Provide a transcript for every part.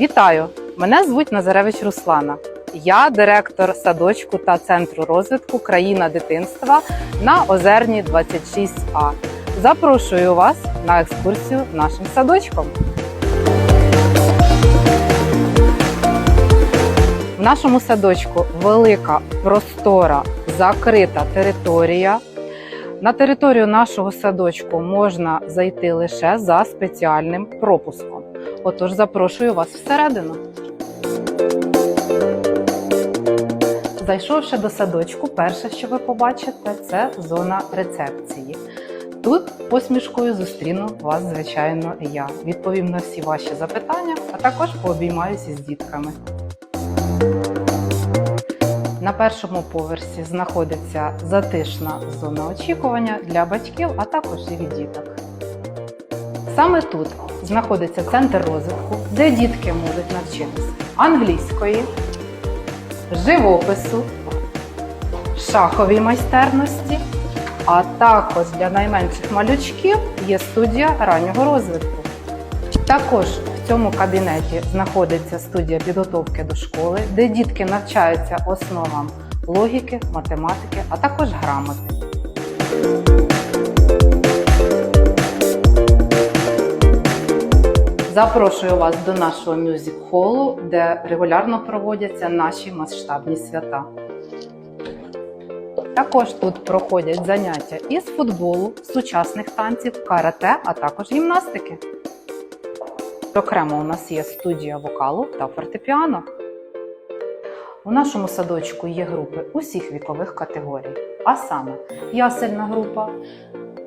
Вітаю! Мене звуть Назаревич Руслана. Я директор садочку та центру розвитку країна дитинства на Озерні 26А. Запрошую вас на екскурсію нашим садочком. В нашому садочку велика, простора, закрита територія. На територію нашого садочку можна зайти лише за спеціальним пропуском. Отож, запрошую вас всередину. Зайшовши до садочку, перше, що ви побачите, це зона рецепції. Тут посмішкою зустріну вас, звичайно, я. Відповім на всі ваші запитання, а також пообіймаюся з дітками. На першому поверсі знаходиться затишна зона очікування для батьків, а також і від діток. Саме тут знаходиться центр розвитку, де дітки можуть навчитися англійської, живопису, шаховій майстерності, а також для найменших малючків є студія раннього розвитку. Також в цьому кабінеті знаходиться студія підготовки до школи, де дітки навчаються основам логіки, математики, а також грамоти. Запрошую вас до нашого мюзик-холу, де регулярно проводяться наші масштабні свята. Також тут проходять заняття із футболу, сучасних танців, карате, а також гімнастики. Окремо у нас є студія вокалу та фортепіано. У нашому садочку є групи усіх вікових категорій, а саме ясельна група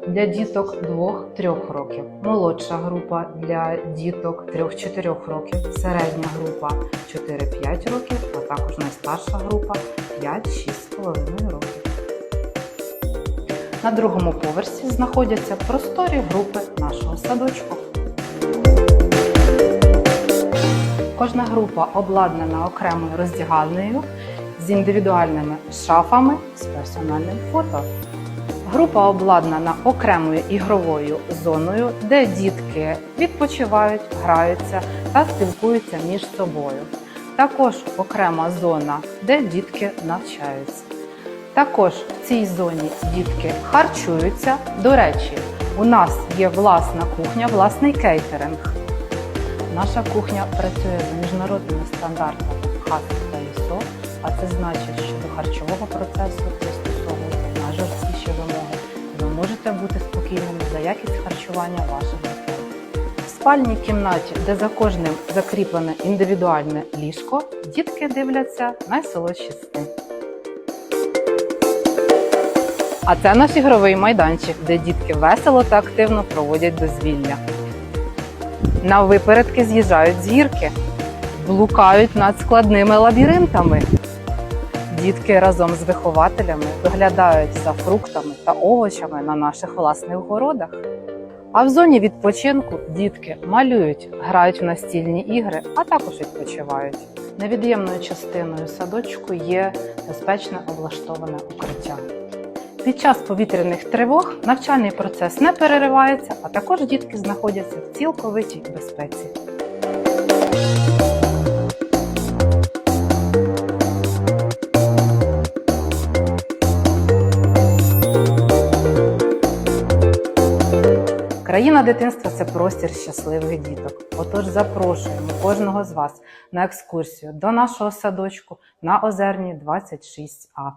для діток 2-3 років, молодша група для діток 3-4 років, середня група 4-5 років, а також найстарша група 5-6,5 років. На другому поверсі знаходяться просторі групи нашого садочку. Кожна група обладнана окремою роздягальнею з індивідуальними шафами з персональним фото. Група обладнана окремою ігровою зоною, де дітки відпочивають, граються та спілкуються між собою. Також окрема зона, де дітки навчаються. Також в цій зоні дітки харчуються. До речі, у нас є власна кухня, власний кейтеринг. Наша кухня працює за міжнародними стандартами ХАС та ІСО, а це значить, що до харчового процесу можете бути спокійними за якість харчування ваших дітей. В спальній кімнаті, де за кожним закріплене індивідуальне ліжко, дітки дивляться найсолодші сни. А це наш ігровий майданчик, де дітки весело та активно проводять дозвілля. На випередки з'їжджають з гірки, блукають над складними лабіринтами. Дітки разом з вихователями доглядають за фруктами та овочами на наших власних городах. А в зоні відпочинку дітки малюють, грають в настільні ігри, а також відпочивають. Невід'ємною частиною садочку є безпечне облаштоване укриття. Під час повітряних тривог навчальний процес не переривається, а також дітки знаходяться в цілковитій безпеці. Країна дитинства це простір щасливих діток. Отож запрошуємо кожного з вас на екскурсію до нашого садочку на Озерні 26А.